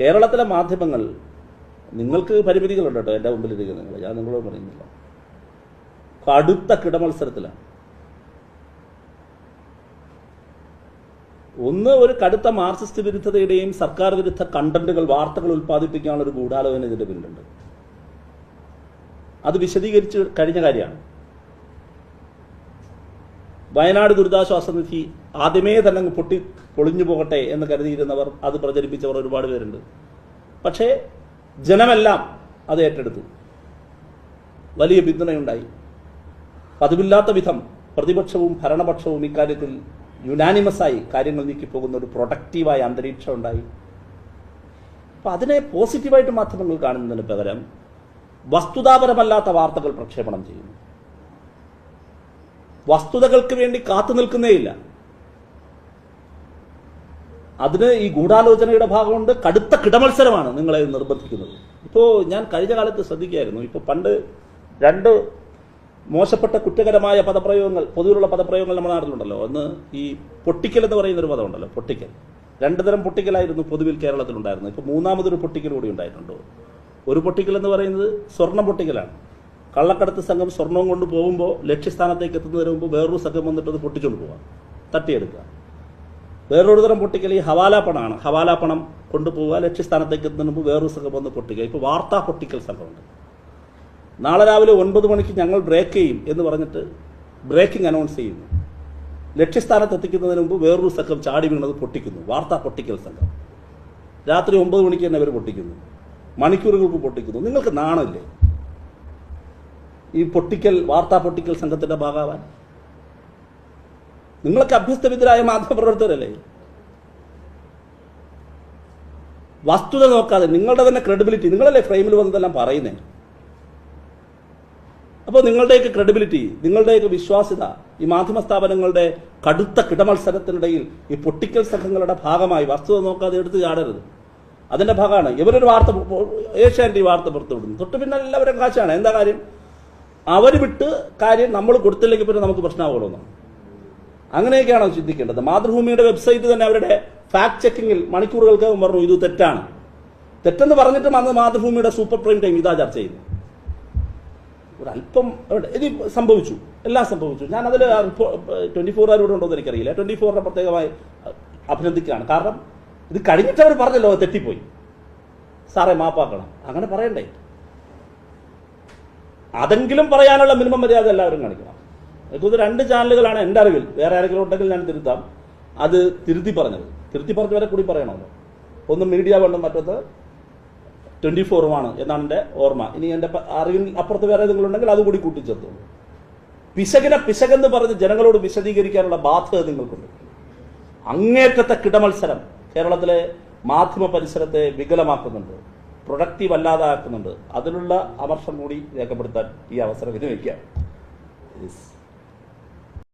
കേരളത്തിലെ മാധ്യമങ്ങൾ നിങ്ങൾക്ക് പരിമിതികളുണ്ട് കേട്ടോ എന്റെ മുമ്പിലിരിക്കുന്ന നിങ്ങൾ ഞാൻ നിങ്ങളോട് പറയുന്നില്ല. കടുത്ത കിടമത്സരത്തിലാണ്. ഒന്ന് ഒരു കടുത്ത മാർക്സിസ്റ്റ് വിരുദ്ധതയുടെയും സർക്കാർ വിരുദ്ധ കണ്ടന്റുകൾ വാർത്തകൾ ഉൽപ്പാദിപ്പിക്കാനുള്ള ഒരു ഗൂഢാലോചന ഇതിന്റെ പിന്നിലുണ്ട്. അത് വിശദീകരിച്ച് കഴിഞ്ഞ കാര്യമാണ്. വയനാട് ദുരിതാശ്വാസ നിധി ആദ്യമേ തന്നെ പൊട്ടി പൊളിഞ്ഞു പോകട്ടെ എന്ന് കരുതിയിരുന്നവർ അത് പ്രചരിപ്പിച്ചവർ ഒരുപാട് പേരുണ്ട്. പക്ഷേ ജനമെല്ലാം അത് ഏറ്റെടുത്തു. വലിയ പിന്തുണയുണ്ടായി. പതിവില്ലാത്ത വിധം പ്രതിപക്ഷവും ഭരണപക്ഷവും ഇക്കാര്യത്തിൽ യുനാനിമസായി കാര്യങ്ങൾ നീക്കിപ്പോകുന്ന ഒരു പ്രൊഡക്റ്റീവായ അന്തരീക്ഷം ഉണ്ടായി അപ്പം അതിനെ പോസിറ്റീവായിട്ട് മാധ്യമങ്ങൾ കാണുന്നതിന് പകരം വസ്തുതാപരമല്ലാത്ത വാർത്തകൾ പ്രക്ഷേപണം ചെയ്യുന്നു. വസ്തുതകൾക്ക് വേണ്ടി കാത്തു നിൽക്കുന്നേയില്ല. അതിന് ഈ ഗൂഢാലോചനയുടെ ഭാഗമുണ്ട്. കടുത്ത കിടമത്സരമാണ് നിങ്ങളെ നിർബന്ധിക്കുന്നത്. ഇപ്പോൾ ഞാൻ കഴിഞ്ഞ കാലത്ത് ശ്രദ്ധിക്കുകയായിരുന്നു. ഇപ്പോൾ പണ്ട് രണ്ട് മോശപ്പെട്ട കുറ്റകരമായ പദപ്രയോഗങ്ങൾ പൊതുവിലുള്ള പദപ്രയോഗങ്ങൾ നമ്മുടെ നാട്ടിലുണ്ടല്ലോ. ഒന്ന് ഈ പൊട്ടിക്കൽ എന്ന് പറയുന്ന ഒരു പദമുണ്ടല്ലോ പൊട്ടിക്കൽ. രണ്ടു തരം പൊട്ടിക്കലായിരുന്നു പൊതുവിൽ കേരളത്തിലുണ്ടായിരുന്നത്. ഇപ്പോൾ മൂന്നാമതൊരു പൊട്ടിക്കൽ കൂടി ഉണ്ടായിട്ടുണ്ടോ. ഒരു പൊട്ടിക്കൽ എന്ന് പറയുന്നത് സ്വർണം പൊട്ടിക്കലാണ്. കള്ളക്കടത്ത് സംഘം സ്വർണവും കൊണ്ട് പോകുമ്പോൾ ലക്ഷ്യസ്ഥാനത്തേക്ക് എത്തുന്നതിന് മുമ്പ് വേറൊരു സംഘം വന്നിട്ട് അത് പൊട്ടിച്ചുകൊണ്ട് പോകാം തട്ടിയെടുക്കുക. വേറൊരു തരം പൊട്ടിക്കൽ ഈ ഹവാല പണമാണ് ഹവാല പണം കൊണ്ടുപോവുക ലക്ഷ്യസ്ഥാനത്തേക്ക് എത്തുന്നതിന് മുമ്പ് വേറൊരു സംഘം വന്ന് പൊട്ടിക്കുക. ഇപ്പോൾ വാർത്താ പൊട്ടിക്കൽ സംഘമുണ്ട്. നാളെ രാവിലെ ഒൻപത് മണിക്ക് ഞങ്ങൾ ബ്രേക്ക് ചെയ്യും എന്ന് പറഞ്ഞിട്ട് ബ്രേക്കിംഗ് അനൗൺസ് ചെയ്യുന്നു. ലക്ഷ്യസ്ഥാനത്ത് എത്തിക്കുന്നതിന് മുമ്പ് വേറൊരു സംഘം ചാടി വീണത് പൊട്ടിക്കുന്നു. വാർത്താ പൊട്ടിക്കൽ സംഘം. രാത്രി ഒമ്പത് മണിക്ക് തന്നെ അവർ പൊട്ടിക്കുന്നു. മണിക്കൂറുകൾക്ക് പൊട്ടിക്കുന്നു. നിങ്ങൾക്ക് നാണമില്ലേ? ഈ പൊട്ടിക്കൽ വാർത്താ പൊട്ടിക്കൽ സംഘത്തിന്റെ ഭാഗമാവാൻ. നിങ്ങളൊക്കെ അഭ്യസ്തവിദ്യരായ മാധ്യമപ്രവർത്തകരല്ലേ? വസ്തുത നോക്കാതെ നിങ്ങളുടെ തന്നെ ക്രെഡിബിലിറ്റി നിങ്ങളല്ലേ ഫ്രെയിമിൽ വന്നതെല്ലാം പറയുന്നേ? അപ്പോൾ നിങ്ങളുടെയൊക്കെ ക്രെഡിബിലിറ്റി നിങ്ങളുടെയൊക്കെ വിശ്വാസ്യത ഈ മാധ്യമ സ്ഥാപനങ്ങളുടെ കടുത്ത കിടമത്സരത്തിനിടയിൽ ഈ പൊട്ടിക്കൽ സംഘങ്ങളുടെ ഭാഗമായി വസ്തുത നോക്കാതെ എടുത്തു ചാടരുത്. അതിന്റെ ഭാഗമാണ്. ഇവരൊരു വാർത്ത ഏഷ്യാനെറ്റ് വാർത്ത പുറത്തുവിടുന്നു തൊട്ട് പിന്നെ എല്ലാവരും കാശാണ് എന്താ കാര്യം? അവർ വിട്ട് കാര്യം നമ്മൾ കൊടുത്തില്ലെങ്കിൽ പിന്നെ നമുക്ക് പ്രശ്നമാവുള്ളൂ അങ്ങനെയൊക്കെയാണോ ചിന്തിക്കേണ്ടത്? മാതൃഭൂമിയുടെ വെബ്സൈറ്റ് തന്നെ അവരുടെ ഫാക്ട് ചെക്കിങ്ങിൽ മണിക്കൂറുകൾക്ക് പറഞ്ഞു ഇത് തെറ്റാണ്. തെറ്റെന്ന് പറഞ്ഞിട്ട് അന്ന് മാതൃഭൂമിയുടെ സൂപ്പർ പ്രൈം ടൈം ഇതാ ചർച്ച ചെയ്യുന്നു ഒരല്പം അല്പം ഇത് സംഭവിച്ചു. എല്ലാം സംഭവിച്ചു. ഞാൻ അതിൽ ട്വന്റി ഫോറുകാരോട് ഉണ്ടോ എന്ന് എനിക്കറിയില്ല. ട്വന്റി ഫോറിനെ പ്രത്യേകമായി അഭിനന്ദിക്കുകയാണ്. കാരണം ഇത് കഴിഞ്ഞിട്ട് അവർ പറഞ്ഞല്ലോ തെറ്റിപ്പോയി. സാറേ മാപ്പാക്കണം. അങ്ങനെ പറയണ്ടേ? അതെങ്കിലും പറയാനുള്ള മിനിമം മര്യാദ എല്ലാവരും കാണിക്കണം. ഇത് രണ്ട് ചാനലുകളാണ് എന്റെ അറിവിൽ. വേറെ ആരെങ്കിലും ഉണ്ടെങ്കിൽ ഞാൻ തിരുത്താം. അത് തിരുത്തി പറഞ്ഞത്. തിരുത്തി പറഞ്ഞവരെ കൂടി പറയണമല്ലോ. ഒന്ന് മീഡിയ വേണം മറ്റൊന്ന് ട്വന്റി ഫോറുമാണ് എന്നാണ് എന്റെ ഓർമ്മ. ഇനി എന്റെ അറിവിൽ അപ്പുറത്ത് വേറെ ഏതെങ്കിലും ഉണ്ടെങ്കിൽ അതുകൂടി കൂട്ടിച്ചേർത്തോളൂ. പിശകിനെ പിശകെന്ന് പറഞ്ഞ് ജനങ്ങളോട് വിശദീകരിക്കാനുള്ള ബാധ്യത നിങ്ങൾക്കുണ്ട്. അങ്ങേറ്റത്തെ കിടമത്സരം കേരളത്തിലെ മാധ്യമ പരിസരത്തെ വികലമാക്കുന്നുണ്ട്. പ്രൊഡക്റ്റീവ് അല്ലാതാക്കുന്നുണ്ട് അതിനുള്ള അമർഷം കൂടി രേഖപ്പെടുത്താൻ ഈ അവസരം വിനിയോഗിക്കാം.